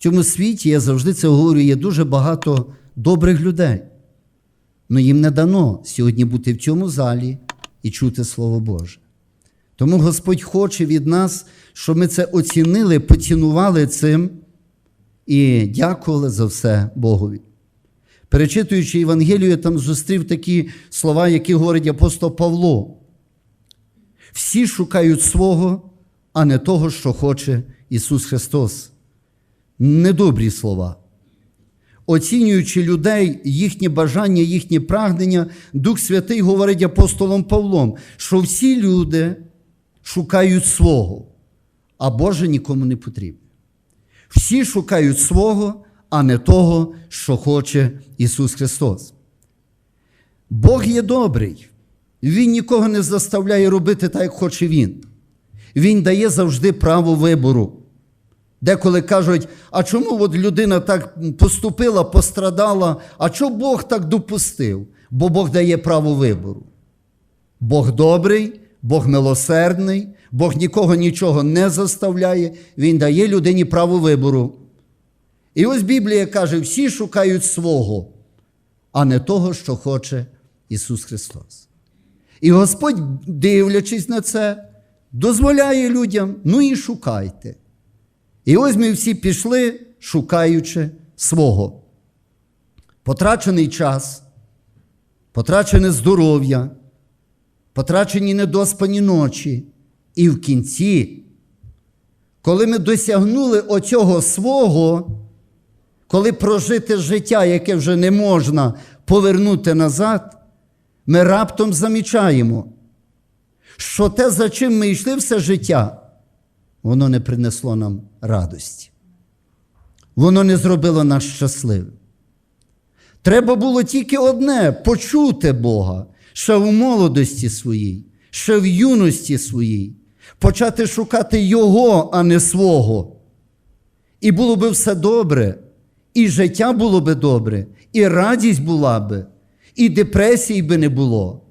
В цьому світі, я завжди це говорю, є дуже багато добрих людей. але їм не дано сьогодні бути в цьому залі і чути Слово Боже. Тому Господь хоче від нас, щоб ми це оцінили, поцінували цим і дякували за все Богові. Перечитуючи Євангелію, я там зустрів такі слова, які говорить апостол Павло. Всі шукають свого, а не того, що хоче Ісус Христос. Недобрі слова. Оцінюючи людей, їхні бажання, їхні прагнення, Дух Святий говорить апостолом Павлом, що всі люди шукають свого, а Боже нікому не потрібно. Всі шукають свого, а не того, що хоче Ісус Христос. Бог є добрий. Він нікого не заставляє робити так, як хоче Він. Він дає завжди право вибору. Деколи кажуть, а чому от людина так поступила, пострадала, а чому Бог так допустив? Бо Бог дає право вибору. Бог добрий, Бог милосердний, Бог нікого нічого не заставляє, Він дає людині право вибору. І ось Біблія каже: всі шукають свого, а не того, що хоче Ісус Христос. І Господь, дивлячись на це, дозволяє людям, ну і шукайте. І ось ми всі пішли, шукаючи свого. Потрачений час, потрачене здоров'я, потрачені недоспані ночі. І в кінці, коли ми досягнули оцього свого, коли прожити життя, яке вже не можна повернути назад, ми раптом замічаємо, що те, за чим ми йшли все життя, воно не принесло нам радості. Воно не зробило нас щасливим. Треба було тільки одне почути Бога ще в молодості своїй, ще в юності своїй, почати шукати Його, а не свого. І було би все добре, і життя було би добре, і радість була би, і депресії би не було.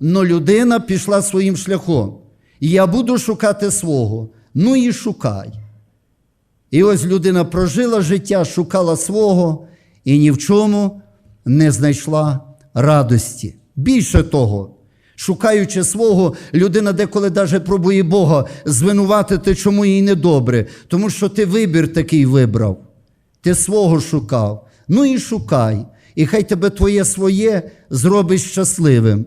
Но людина пішла своїм шляхом. Я буду шукати свого. Ну і шукай. І ось людина прожила життя, шукала свого і ні в чому не знайшла радості. Більше того, шукаючи свого, людина деколи навіть пробує Бога звинуватити, чому їй недобре, тому що ти вибір такий вибрав, ти свого шукав. Ну і шукай. І хай тебе твоє своє зробить щасливим,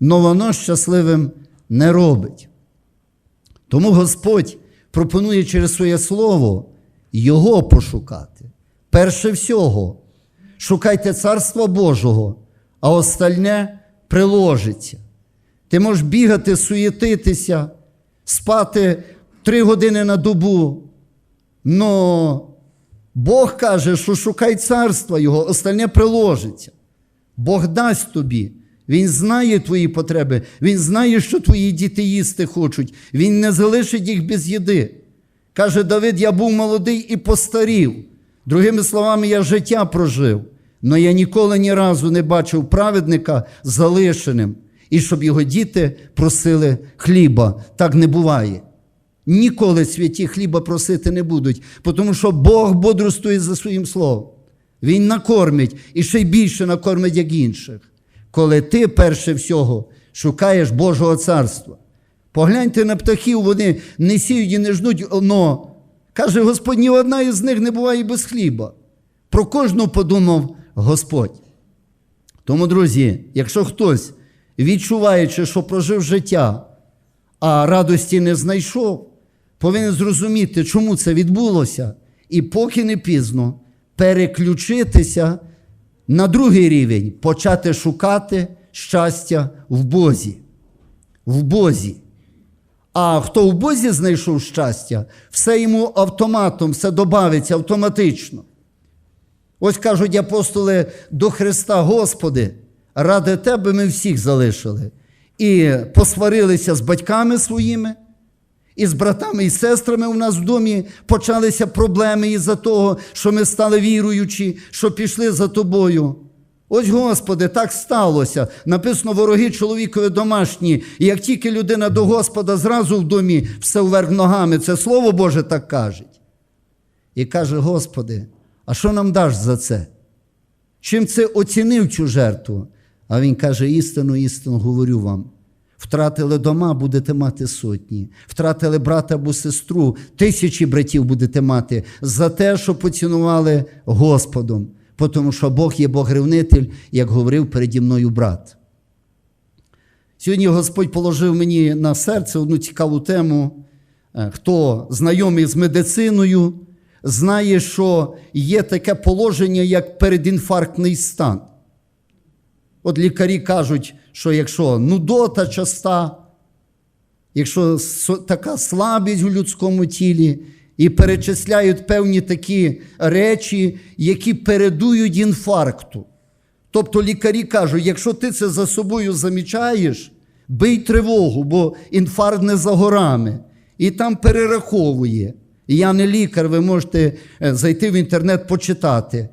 но воно щасливим не робить. Тому Господь пропонує через своє слово Його пошукати. Перше всього, шукайте Царства Божого, а остальне приложиться. Ти можеш бігати, суєтитися, спати три години на добу. Но Бог каже, що шукай царства Його, остальне приложиться. Бог дасть тобі. Він знає твої потреби, Він знає, що твої діти їсти хочуть. Він не залишить їх без їди. Каже Давид: я був молодий і постарів. Другими словами, я життя прожив, але я ніколи ні разу не бачив праведника залишеним, і щоб його діти просили хліба. Так не буває. Ніколи святі хліба просити не будуть, тому що Бог бодрствує за своїм словом. Він накормить і ще й більше накормить, як інших коли ти перше всього шукаєш Божого царства. Погляньте на птахів, вони не сіють і не ждуть, но каже Господь, ні одна із них не буває без хліба. Про кожну подумав Господь. Тому, друзі, якщо хтось, відчуваючи, що прожив життя, а радості не знайшов, повинен зрозуміти, чому це відбулося, і поки не пізно переключитися на другий рівень почати шукати щастя в Бозі. В Бозі. А хто в Бозі знайшов щастя, все йому автоматом, все додається автоматично. Ось кажуть апостоли до Христа, Господи, ради Тебе ми всіх залишили. І посварилися з батьками своїми, і з братами і сестрами у нас в домі почалися проблеми із-за того, що ми стали віруючі, що пішли за тобою. Ось, Господи, так сталося. Написано вороги чоловікові домашні. І як тільки людина до Господа, зразу в домі все вверх ногами. Це Слово Боже так каже. і каже: Господи, а що нам даш за це? Чим це оцінив цю жертву? А він каже: істину, істину говорю вам. Втратили дома, будете мати сотні, втратили брата або сестру, тисячі братів будете мати за те, що поцінували Господом, тому що Бог є Бог-ревнитель, як говорив переді мною брат. Сьогодні Господь положив мені на серце одну цікаву тему. Е, Хто знайомий з медициною, знає, що є таке положення, як передінфарктний стан. От лікарі кажуть, що якщо нудота часта, якщо така слабість у людському тілі, і перечисляють певні такі речі, які передують інфаркту. Тобто лікарі кажуть, якщо ти це за собою замічаєш, бий тривогу, бо інфаркт не за горами. І там перераховує. Я не лікар, ви можете е, зайти в інтернет почитати.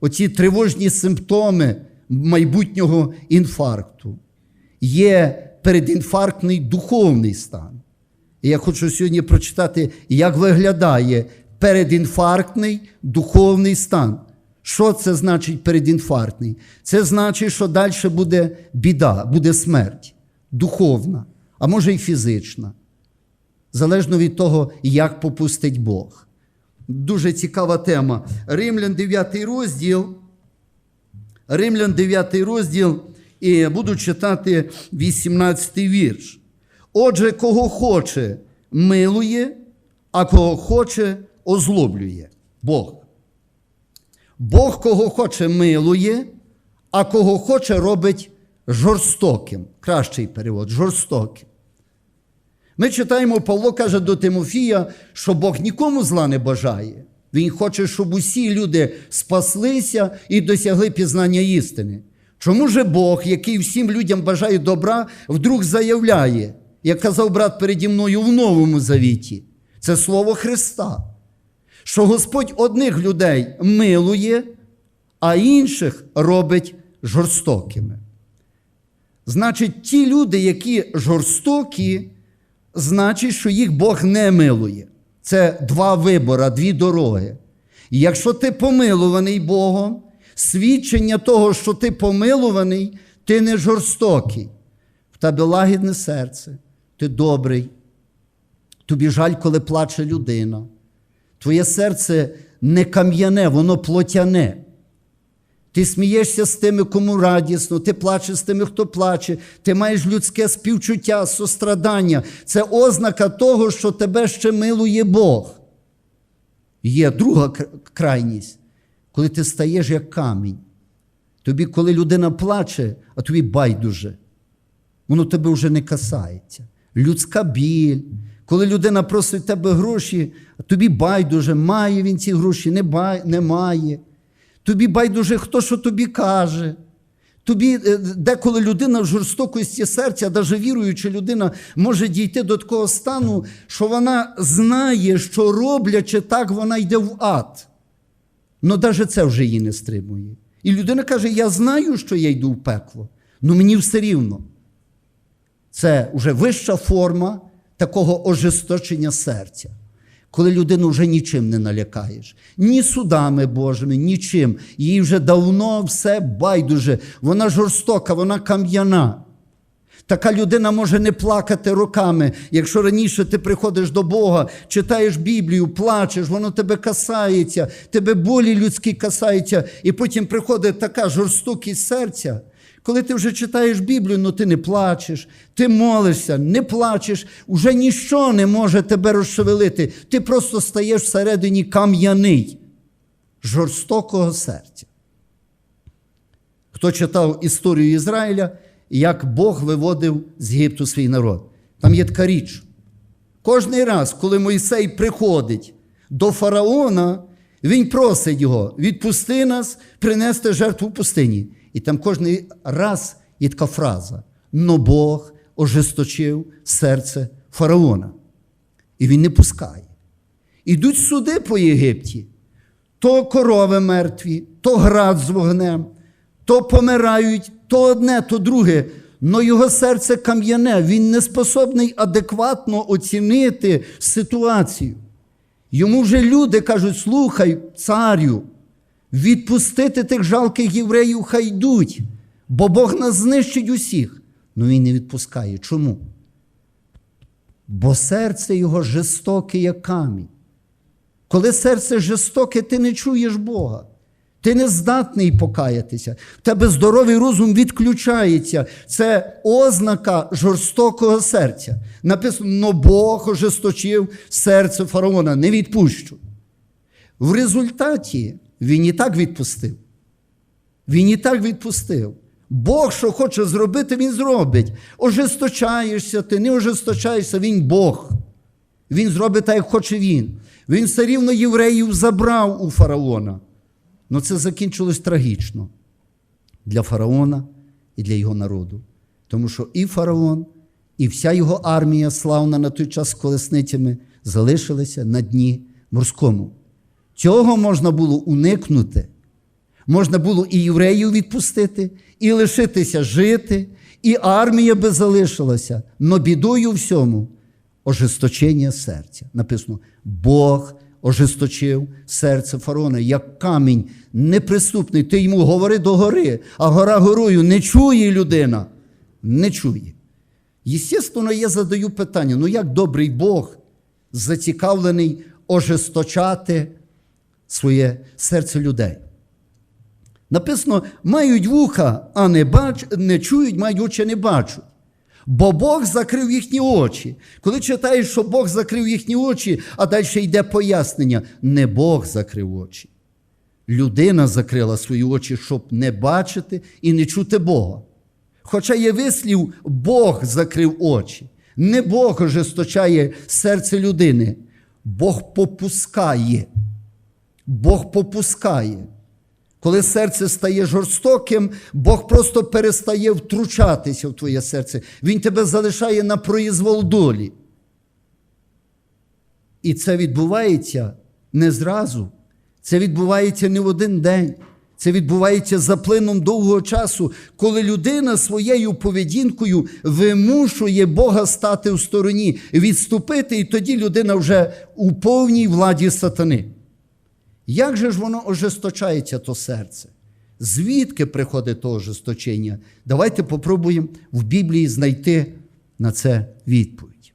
Оці тривожні симптоми майбутнього інфаркту. Є передінфарктний духовний стан. І я хочу сьогодні прочитати, як виглядає передінфарктний духовний стан. Що це значить передінфарктний? Це значить, що далі буде біда, буде смерть, духовна, а може й фізична. Залежно від того, як попустить Бог. Дуже цікава тема. Римлян 9 розділ. Римлян 9 розділ, і буду читати 18 вірш. Отже, кого хоче, милує, а кого хоче, озлоблює. Бог. Бог кого хоче, милує, а кого хоче, робить жорстоким. Кращий перевод жорстоким. Ми читаємо, Павло каже до Тимофія, що Бог нікому зла не бажає. Він хоче, щоб усі люди спаслися і досягли пізнання істини. Чому же Бог, який всім людям бажає добра, вдруг заявляє, як казав брат переді мною в Новому Завіті, це слово Христа, що Господь одних людей милує, а інших робить жорстокими. Значить, ті люди, які жорстокі, значить, що їх Бог не милує. Це два вибори, дві дороги. І якщо ти помилуваний Богом, свідчення того, що ти помилуваний, ти не жорстокий. В тебе лагідне серце, ти добрий. Тобі жаль, коли плаче людина. Твоє серце не кам'яне, воно плотяне. Ти смієшся з тими, кому радісно, ти плачеш з тими, хто плаче, ти маєш людське співчуття, сострадання. Це ознака того, що тебе ще милує Бог. Є друга крайність, коли ти стаєш як камінь. Тобі, коли людина плаче, а тобі байдуже, воно тебе вже не касається. Людська біль. Коли людина просить тебе гроші, а тобі байдуже, має він ці гроші, не, має. Тобі байдуже, хто що тобі каже. Тобі е, деколи людина в жорстокості серця, навіть віруюча людина, може дійти до такого стану, що вона знає, що роблячи так, вона йде в ад. Ну, навіть це вже її не стримує. І людина каже: Я знаю, що я йду в пекло, але мені все рівно. Це вже вища форма такого ожесточення серця, коли людину вже нічим не налякаєш, ні судами Божими, нічим. Їй вже давно все байдуже. Вона жорстока, вона кам'яна. Така людина може не плакати роками. Якщо раніше ти приходиш до Бога, читаєш Біблію, плачеш, воно тебе касається, тебе болі людські касаються, і потім приходить така жорстокість серця. Коли ти вже читаєш Біблію, ну ти не плачеш, ти молишся, не плачеш, уже ніщо не може тебе розшевелити. Ти просто стаєш всередині кам'яний, жорстокого серця. Хто читав історію Ізраїля, як Бог виводив з Єгипту свій народ? Там є така річ. Кожний раз, коли Мойсей приходить до фараона, він просить його: відпусти нас, принести жертву в пустині. І там кожний раз є така фраза: но Бог ожесточив серце фараона. І він не пускає. Ідуть суди по Єгипті. То корови мертві, то град з вогнем, то помирають, то одне, то друге. Но його серце кам'яне, він не способний адекватно оцінити ситуацію. Йому вже люди кажуть: слухай, царю, відпустити тих жалких євреїв хай йдуть, бо Бог нас знищить усіх. Ну він не відпускає. Чому? Бо серце його жорстоке, як камінь. Коли серце жорстоке, ти не чуєш Бога. Ти не здатний покаятися. В тебе здоровий розум відключається. Це ознака жорстокого серця. Написано, но Бог ожесточив серце фараона, не відпущу. В результаті він і так відпустив. Він і так відпустив. Бог, що хоче зробити, він зробить. Ожесточаєшся, ти не ожесточаєшся, він Бог. Він зробить так, як хоче він. Він все рівно євреїв забрав у фараона. Ну це закінчилось трагічно для фараона і для його народу. Тому що і фараон, і вся його армія, славна на той час колесницями, залишилися на дні морському. Цього можна було уникнути. Можна було і євреїв відпустити, і лишитися жити, і армія би залишилася. Но бідою всьому ожесточення серця. Написано, Бог ожесточив серце фараона, як камінь неприступний. Ти йому говори до гори, а гора горою не чує людина. Не чує. Єстественно, я задаю питання: ну як добрий Бог зацікавлений ожесточати своє серце людей? Написано, мають вуха, а не бач, не чують, мають очі, не бачать. Бо Бог закрив їхні очі. Коли читаєш, що Бог закрив їхні очі, а далі йде пояснення, не Бог закрив очі. Людина закрила свої очі, щоб не бачити і не чути Бога. Хоча є вислів, Бог закрив очі. Не Бог ожесточає серце людини, Бог попускає. Бог попускає. Коли серце стає жорстоким, Бог просто перестає втручатися в твоє серце. Він тебе залишає на проїзвол долі. І це відбувається не зразу. Це відбувається не в один день. Це відбувається за плином довгого часу, коли людина своєю поведінкою вимушує Бога стати в стороні, відступити, і тоді людина вже у повній владі сатани. Як же ж воно ожесточається, то серце? Звідки приходить то ожесточення? Давайте попробуємо в Біблії знайти на це відповідь.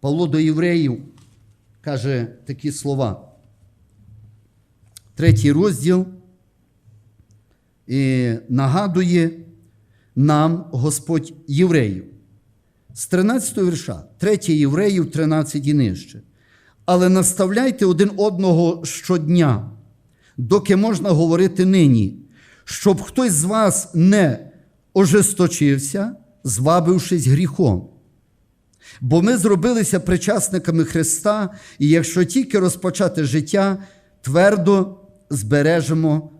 Павло до євреїв каже такі слова. Третій розділ і нагадує нам Господь євреїв. З 13 вірша, 3 євреїв, 13 і нижче. Але наставляйте один одного щодня, доки можна говорити нині, щоб хтось з вас не ожесточився, звабившись гріхом. Бо ми зробилися причасниками Христа, і якщо тільки розпочати життя, твердо збережемо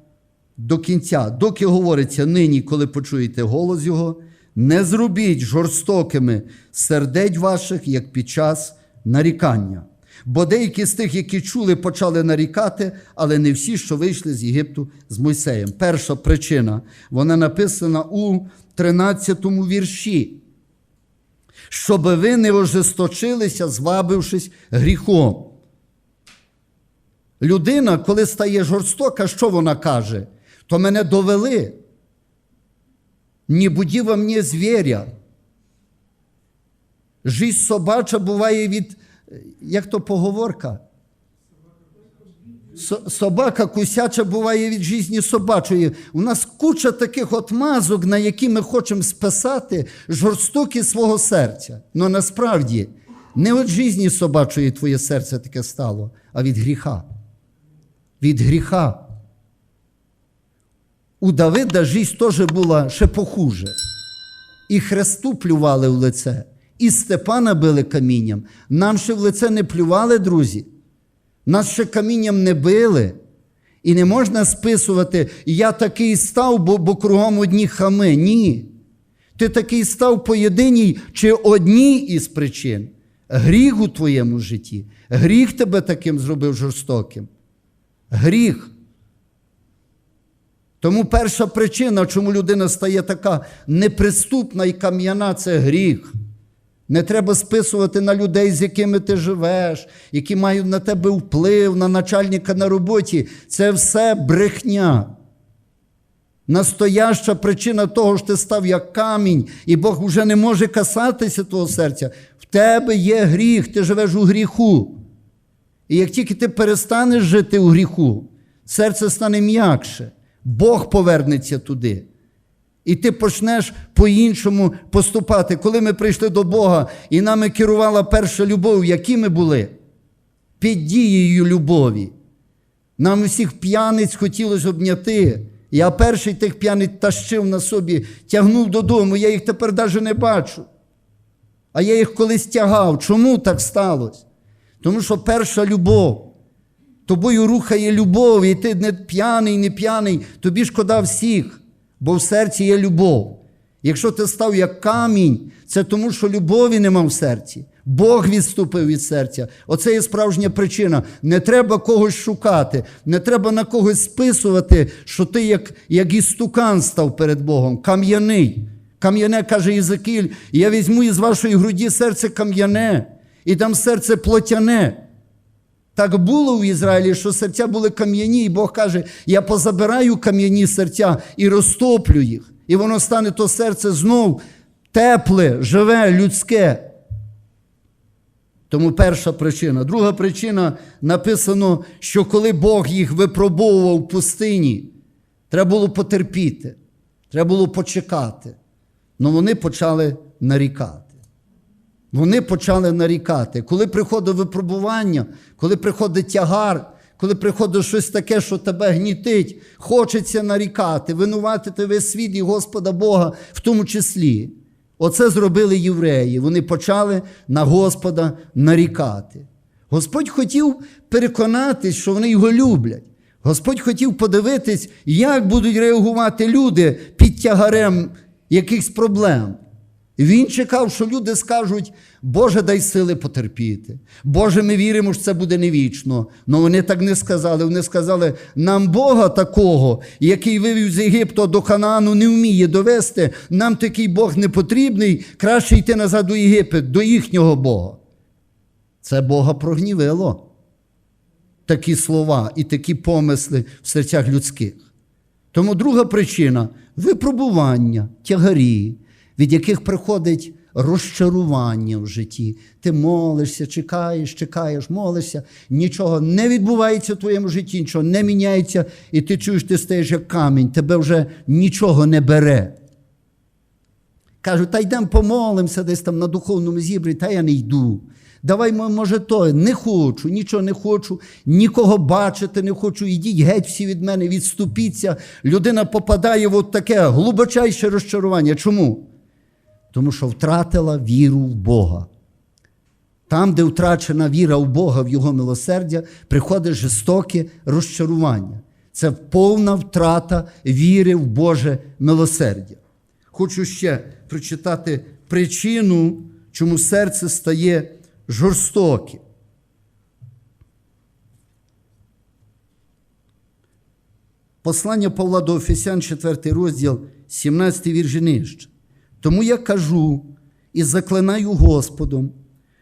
до кінця, доки говориться нині, коли почуєте голос Його, не зробіть жорстокими сердець ваших, як під час нарікання. Бо деякі з тих, які чули, почали нарікати, але не всі, що вийшли з Єгипту з Мойсеєм. Перша причина, вона написана у 13 вірші. Щоб ви не ожесточилися, звабившись гріхом. Людина, коли стає жорстока, що вона каже? То мене довели. Не буді во мені звіря. Жизнь собача буває від як то поговорка? Собака кусяча буває від житті собачої. У нас куча таких от мазок, на які ми хочемо списати жорстокість свого серця. Ну насправді не від житті собачої твоє серце таке стало, а від гріха. Від гріха. У Давида життя теж була ще похуже. І Христу плювали в лице. І Степана били камінням. Нам ще в лице не плювали, друзі. Нас ще камінням не били. І не можна списувати, я такий став, бо, бо кругом одні хами. Ні. Ти такий став по єдиній чи одній із причин. Гріх у твоєму житті. Гріх тебе таким зробив жорстоким. Гріх. Тому перша причина, чому людина стає така неприступна і кам'яна це гріх. Не треба списувати на людей, з якими ти живеш, які мають на тебе вплив, на начальника на роботі. Це все брехня. Настояща причина того, що ти став як камінь, і Бог вже не може касатися твого серця. В тебе є гріх, ти живеш у гріху. І як тільки ти перестанеш жити у гріху, серце стане м'якше, Бог повернеться туди. І ти почнеш по-іншому поступати. Коли ми прийшли до Бога і нами керувала перша любов, які ми були? Під дією любові. Нам усіх п'яниць хотілося обняти. Я перший тих п'яниць тащив на собі, тягнув додому, я їх тепер навіть не бачу. А я їх колись тягав. Чому так сталося? Тому що перша любов. Тобою рухає любов, і ти не п'яний, не п'яний, тобі шкода всіх, бо в серці є любов. Якщо ти став як камінь, це тому, що любові нема в серці. Бог відступив від серця. Оце є справжня причина. Не треба когось шукати, не треба на когось списувати, що ти як, як істукан став перед Богом, кам'яний. Кам'яне, каже Єзекіль, я візьму із вашої груді серце кам'яне, і там серце плотяне. Так було в Ізраїлі, що серця були кам'яні, і Бог каже: я позабираю кам'яні серця і розтоплю їх. І воно стане то серце знов тепле, живе, людське. Тому перша причина. Друга причина написано, що коли Бог їх випробовував в пустині, треба було потерпіти, треба було почекати. Але вони почали нарікати. Вони почали нарікати. Коли приходить випробування, коли приходить тягар, коли приходить щось таке, що тебе гнітить, хочеться нарікати, винуватити весь світ і Господа Бога в тому числі. Оце зробили євреї. Вони почали на Господа нарікати. Господь хотів переконатись, що вони його люблять. Господь хотів подивитись, як будуть реагувати люди під тягарем якихось проблем. Він чекав, що люди скажуть, Боже, дай сили потерпіти. Боже, ми віримо, що це буде невічно. Але вони так не сказали. Вони сказали, нам Бога такого, який вивів з Єгипту до Ханаану, не вміє довести. Нам такий Бог не потрібний, краще йти назад до Єгипет, до їхнього Бога. Це Бога прогнівило. Такі слова і такі помисли в серцях людських. Тому друга причина випробування, тягарі, від яких приходить розчарування в житті. Ти молишся, чекаєш, чекаєш, молишся, нічого не відбувається в твоєму житті, нічого не міняється, і ти чуєш, ти стаєш як камінь, тебе вже нічого не бере. Кажуть, та йдемо помолимося десь там на духовному зібрі, та я не йду. Давай, може, то, не хочу, нічого не хочу, нікого бачити не хочу, ідіть геть всі від мене, відступіться. Людина попадає в от таке глибочайше розчарування. Чому? Тому що втратила віру в Бога. Там, де втрачена віра в Бога, в Його милосердя, приходить жорстоке розчарування. Це повна втрата віри в Боже милосердя. Хочу ще прочитати причину, чому серце стає жорстоким. Послання Павла до Офесян, 4 розділ, 17 вірш нижче. Тому я кажу і заклинаю Господом,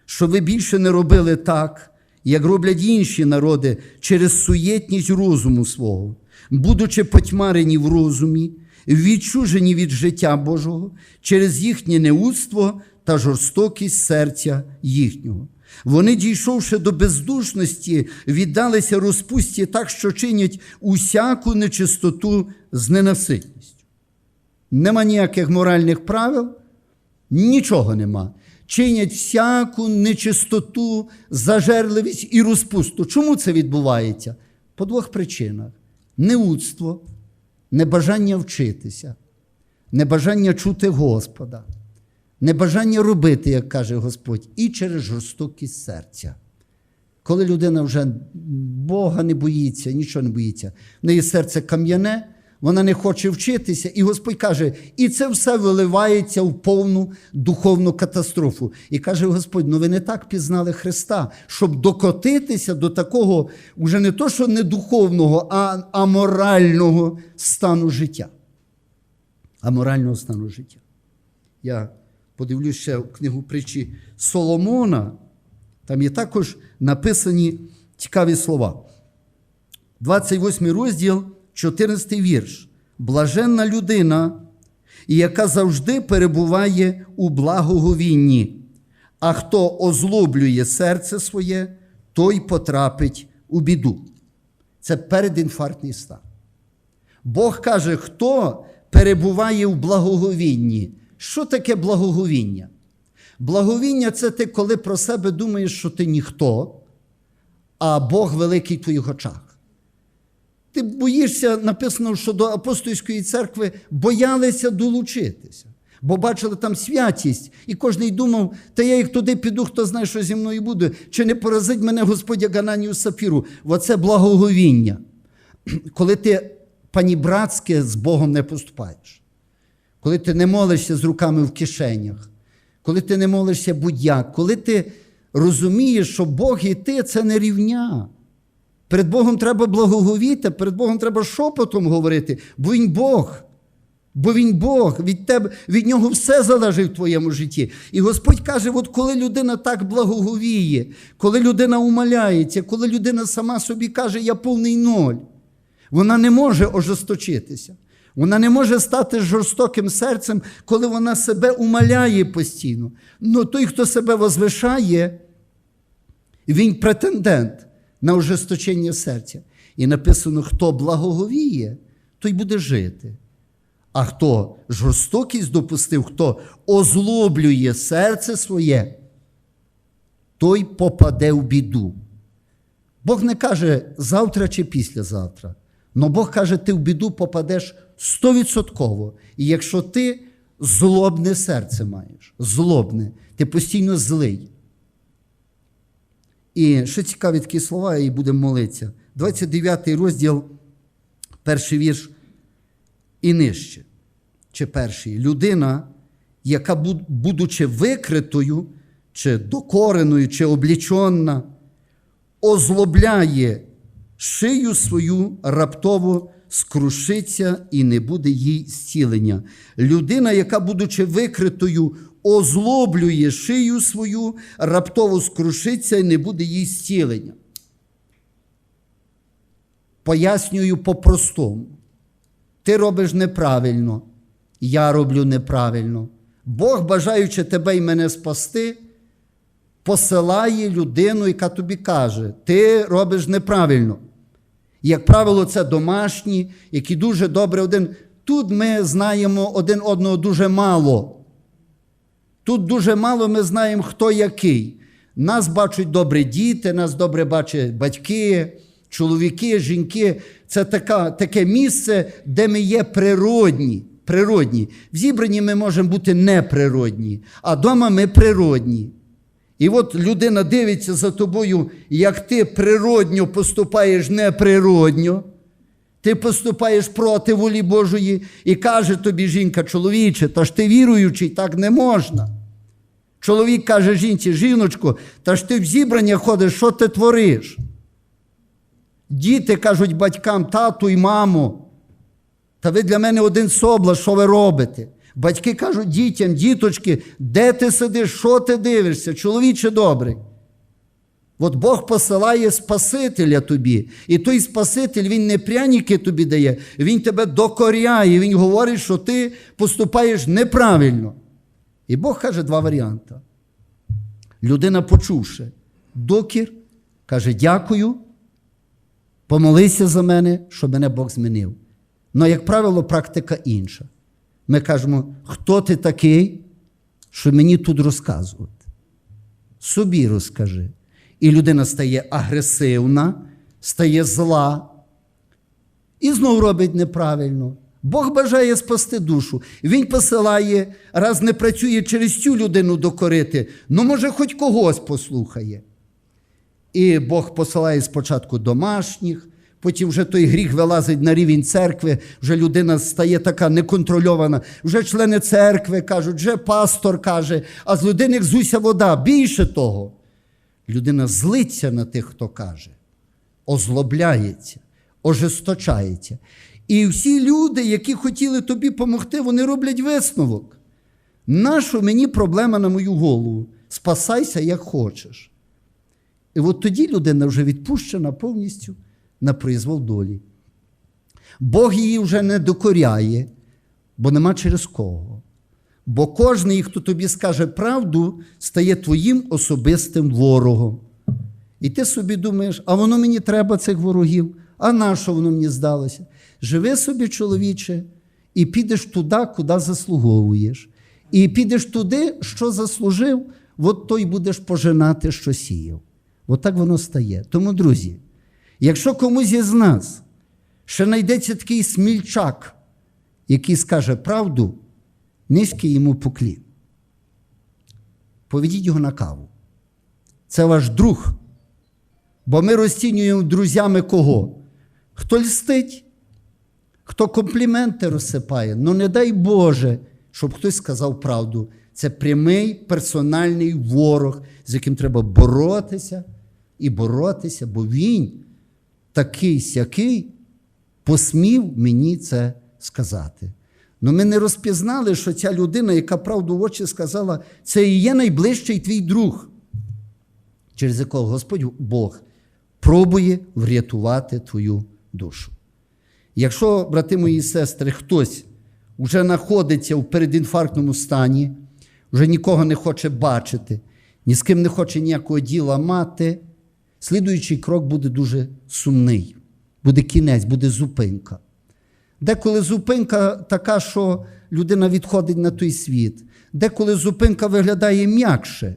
що ви більше не робили так, як роблять інші народи через суєтність розуму свого, будучи потьмарені в розумі, відчужені від життя Божого через їхнє неудство та жорстокість серця їхнього. Вони, дійшовши до бездушності, віддалися розпусті так, що чинять усяку нечистоту з ненаситністю. Нема ніяких моральних правил, нічого нема. Чинять всяку нечистоту, зажерливість і розпусту. Чому це відбувається? По двох причинах: неудство, небажання вчитися, небажання чути Господа, небажання робити, як каже Господь, і через жорстокість серця. Коли людина вже Бога не боїться, нічого не боїться, в неї серце кам'яне, вона не хоче вчитися, і Господь каже, і це все виливається в повну духовну катастрофу. І каже Господь: ну ви не так пізнали Христа, щоб докотитися до такого, вже не то, що не духовного, а аморального стану життя. Аморального стану життя. Я подивлюсь ще в книгу притчі Соломона, там є також написані цікаві слова. 28 розділ, 14 вірш. Блаженна людина, яка завжди перебуває у благоговінні. А хто озлоблює серце своє, той потрапить у біду. Це передінфарктний стан. Бог каже, хто перебуває в благоговінні. Що таке благоговіння? Благовіння це ти, коли про себе думаєш, що ти ніхто, а Бог великий в твоїх очах. Ти боїшся, написано, що до апостольської церкви боялися долучитися, бо бачили там святість, і кожен думав, та я як туди піду, хто знає, що зі мною буде, чи не поразить мене Господь як Ананію Сапіру. Оце благоговіння. Коли ти панібратське з Богом не поступаєш, коли ти не молишся з руками в кишенях, коли ти не молишся будь-як, коли ти розумієш, що Бог і ти це не рівня. Перед Богом треба благоговіти, перед Богом треба шепотом говорити, бо Він Бог. Бо Він Бог, від тебе, від нього все залежить в твоєму житті. І Господь каже: от коли людина так благоговіє, коли людина умаляється, коли людина сама собі каже, я повний ноль, вона не може ожесточитися. Вона не може стати жорстоким серцем, коли вона себе умаляє постійно. Ну той, хто себе возвишає, він претендент на ожесточення серця. І написано: хто благоговіє, той буде жити. А хто жорстокість допустив, хто озлоблює серце своє, той попаде в біду. Бог не каже завтра чи післязавтра. Но Бог каже, ти в біду попадеш стовідсотково. І якщо ти злобне серце маєш, злобне, ти постійно злий. І ще цікаві такі слова, і будемо молитися. 29 розділ, перший вірш і нижче. Чи перший. Людина, яка, будучи викритою, чи докореною, чи облічена, озлобляє шию свою раптово скрушиться і не буде їй зцілення. Людина, яка, будучи викритою, озлоблює шию свою, раптово скрушиться і не буде їй зцілення. Пояснюю по-простому. Ти робиш неправильно, я роблю неправильно. Бог, бажаючи тебе і мене спасти, посилає людину, яка тобі каже, ти робиш неправильно. Як правило, це домашні, які дуже добре один. Тут ми знаємо один одного дуже мало. Тут дуже мало ми знаємо, хто який. Нас бачать добре діти, нас добре бачать батьки, чоловіки, жінки. Це така, таке місце, де ми є природні. природні. В зібранні ми можемо бути неприродні, а вдома ми природні. І от людина дивиться за тобою, як ти природньо поступаєш неприродньо, ти поступаєш проти волі Божої і каже тобі жінка, чоловіче, та ж ти віруючий, так не можна. Чоловік каже жінці, жіночко, та ж ти в зібрання ходиш, що ти твориш? Діти кажуть батькам, тату і маму, та ви для мене один собла, що ви робите? Батьки кажуть дітям, діточки, де ти сидиш, що ти дивишся, чоловіче добрий. От Бог посилає Спасителя тобі. І той Спаситель, Він не пряніки тобі дає, Він тебе докоряє, Він говорить, що ти поступаєш неправильно. І Бог каже два варіанти. Людина, почувши докір, каже: Дякую, помолися за мене, щоб мене Бог змінив. Ну, як правило, практика інша. Ми кажемо, хто ти такий, що мені тут розказувати? Собі розкажи. І людина стає агресивна, стає зла і знову робить неправильно. Бог бажає спасти душу. Він посилає, раз не працює через цю людину докорити, ну, може, хоч когось послухає. І Бог посилає спочатку домашніх, Потім вже той гріх вилазить на рівень церкви, вже людина стає така неконтрольована. Вже члени церкви кажуть, вже пастор каже, а з людини гзуся вода. Більше того, людина злиться на тих, хто каже, озлобляється, ожесточається. І всі люди, які хотіли тобі допомогти, вони роблять висновок. Нащо мені проблема на мою голову? Спасайся, як хочеш. І от тоді людина вже відпущена повністю на призвол долі. Бог її вже не докоряє, бо нема через кого. Бо кожен, хто тобі скаже правду, стає твоїм особистим ворогом. І ти собі думаєш, а воно мені треба цих ворогів, а на що воно мені здалося? Живи собі, чоловіче, і підеш туди, куди заслуговуєш. І підеш туди, що заслужив, от то й будеш пожинати, що сіяв. От так воно стає. Тому, друзі, якщо комусь із нас ще знайдеться такий смільчак, який скаже правду, низький йому поклін. Поведіть його на каву. Це ваш друг. Бо ми розцінюємо друзями кого? Хто льстить, хто компліменти розсипає. Ну, не дай Боже, щоб хтось сказав правду. Це прямий персональний ворог, з яким треба боротися і боротися, бо він такий сякий посмів мені це сказати. Ну ми не розпізнали, що ця людина, яка правду в очі сказала, це і є найближчий твій друг, через якого Господь Бог пробує врятувати твою душу. Якщо, брати мої сестри, хтось вже знаходиться в передінфарктному стані, вже нікого не хоче бачити, ні з ким не хоче ніякого діла мати, слідуючий крок буде дуже сумний. Буде кінець, буде зупинка. Деколи зупинка така, що людина відходить на той світ, деколи зупинка виглядає м'якше.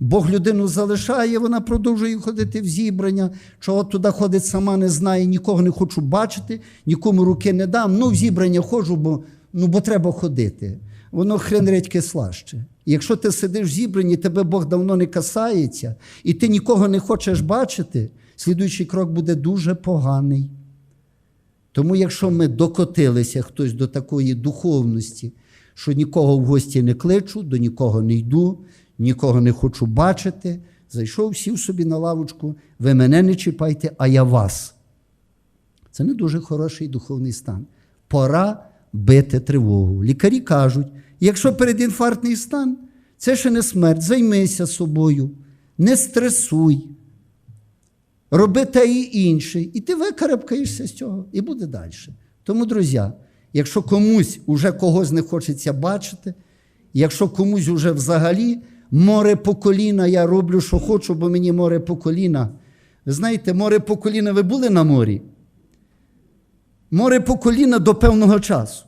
Бог людину залишає, вона продовжує ходити в зібрання, чого туди ходить, сама не знає, нікого не хочу бачити, нікому руки не дам. Ну, в зібрання ходжу, бо, ну, бо треба ходити. Воно хрен редьки слаще. Якщо ти сидиш в зібранні, тебе Бог давно не касається, і ти нікого не хочеш бачити, слідуючий крок буде дуже поганий. Тому, якщо ми докотилися хтось до такої духовності, що нікого в гості не кличу, до нікого не йду, нікого не хочу бачити, зайшов, сів собі на лавочку, ви мене не чіпайте, а я вас. Це не дуже хороший духовний стан. Пора бити тривогу. Лікарі кажуть, якщо передінфарктний стан, це ще не смерть, займися собою, не стресуй. Роби те і інше, і ти викарабкаєшся з цього, і буде далі. Тому, друзі, якщо комусь уже когось не хочеться бачити, якщо комусь уже взагалі море по коліна, я роблю, що хочу, бо мені море по коліна. Ви знаєте, море по коліна, ви були на морі? Море по коліна до певного часу.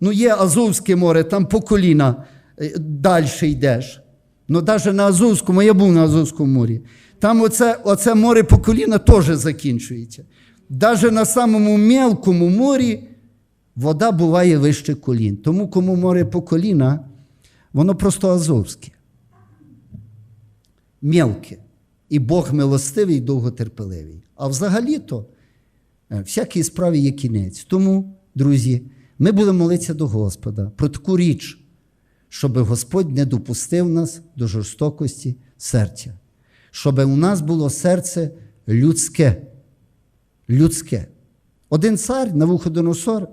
Ну, є Азовське море, там по коліна далі йдеш. Ну, навіть на Азовському, я був на Азовському морі. Там оце, оце море по коліна теж закінчується. Навіть на самому мелкому морі вода буває вище колін. Тому, кому море по коліна, воно просто азовське. Мелке. І Бог милостивий і довготерпеливий. А взагалі-то всякій справі є кінець. Тому, друзі, ми будемо молитися до Господа про таку річ, щоб Господь не допустив нас до жорстокості серця щоб у нас було серце людське. Людське. Один цар Навуходоносор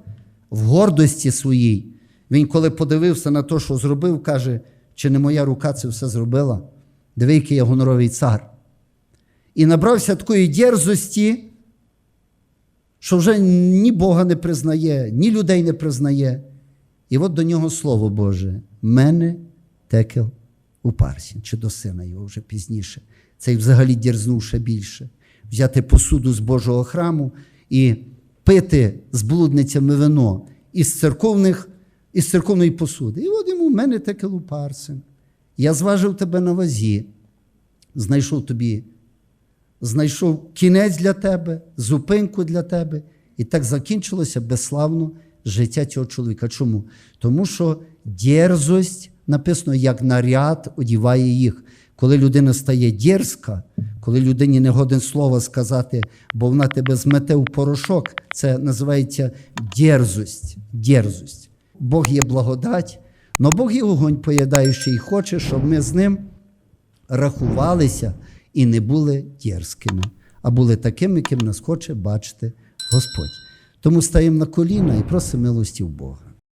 в гордості своїй, він, коли подивився на те, що зробив, каже, чи не моя рука це все зробила? Диви, який я гоноровий цар. І набрався такої дерзості, що вже ні Бога не признає, ні людей не признає. І от до нього слово Боже, мене текел у парсі, чи до сина його вже пізніше. Цей взагалі дірзнув ще більше. Взяти посуду з Божого храму і пити з блудницями вино із церковних, із церковної посуди. І от йому в мене таке лупарсин. Я зважив тебе на вазі, знайшов тобі, знайшов кінець для тебе, зупинку для тебе. І так закінчилося безславно життя цього чоловіка. Чому? Тому що дерзость написано, як наряд одіває їх. Коли людина стає дерзка, коли людині не годен слова сказати, бо вона тебе змете у порошок, це називається дерзость. дерзость. Бог є благодать, але Бог є огонь поїдаючий і хоче, щоб ми з ним рахувалися і не були дерзкими, а були такими, ким нас хоче бачити Господь. Тому стаємо на коліна і просимо милості в Бога.